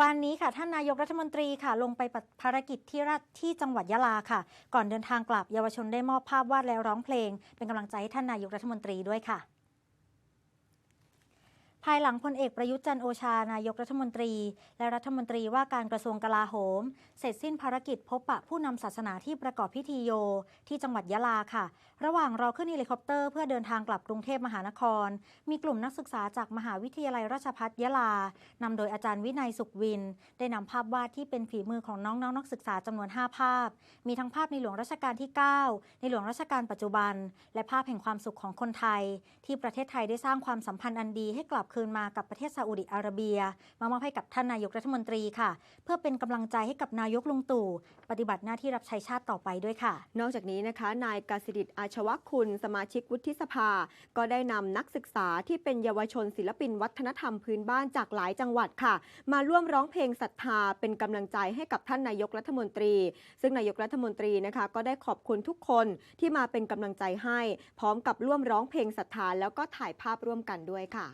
วันนี้ค่ะท่านนายกรัฐมนตรีค่ะ ลงไปปฏิภารกิจที่รัฐที่จังหวัดยะลาค่ะ ก่อนเดินทางกลับเยาวชนได้มอบภาพวาดและร้องเพลง เป็นกำลังใจให้ท่านนายกรัฐมนตรีด้วยค่ะายหลังพลเอกประยุทธ์จันโอชานายกรัฐมนตรี และรัฐมนตรีว่าการกระทรวงกลาโหม เสร็จสิ้นภารกิจพบปะผู้นำศาสนาที่ประกอบพิธีโย ที่จังหวัดยะลาค่ะ ระหว่างรอขึ้นเฮลิคอปเตอร์เพื่อเดินทางกลับกรุงเทพมหานคร มีกลุ่มนักศึกษาจากมหาวิทยาลัยราชภัฏยะลานำโดยอาจารย์วินัยสุขวิน ได้นำภาพวาดที่เป็นฝีมือของน้องๆนักศึกษาจำนวน 5 ภาพ มีทั้งภาพในหลวงรัชกาลที่ 9 ในหลวงรัชกาลปัจจุบัน และภาพแห่งความสุขของคนไทย ที่ประเทศไทยได้สร้างความสัมพันธ์อันดีให้กลับคืืนมากับประเทศซาอุดิอาระเบีย มามอบให้กับท่านนายกรัฐมนตรีค่ะ เพื่อเป็นกำลังใจให้กับนายกลุงตู่ ปฏิบัติหน้าที่รับใช้ชาติต่อไปด้วยค่ะ นอกจากนี้นะคะ นายกาสิดิตอาชวคุณ สมาชิกวุฒิสภา ก็ได้นำนักศึกษาที่เป็นเยาวชนศิลปินวัฒนธรรมพื้นบ้านจากหลายจังหวัดค่ะ มาร่วมร้องเพลงศรัทธาเป็นกำลังใจให้กับท่านนายกรัฐมนตรี ซึ่งนายกรัฐมนตรีนะคะ ก็ได้ขอบคุณทุกคนที่มาเป็นกำลังใจให้ พร้อมกับร่วมร้องเพลงศรัทธาแล้วก็ถ่ายภาพร่วมกันด้วยค่ะ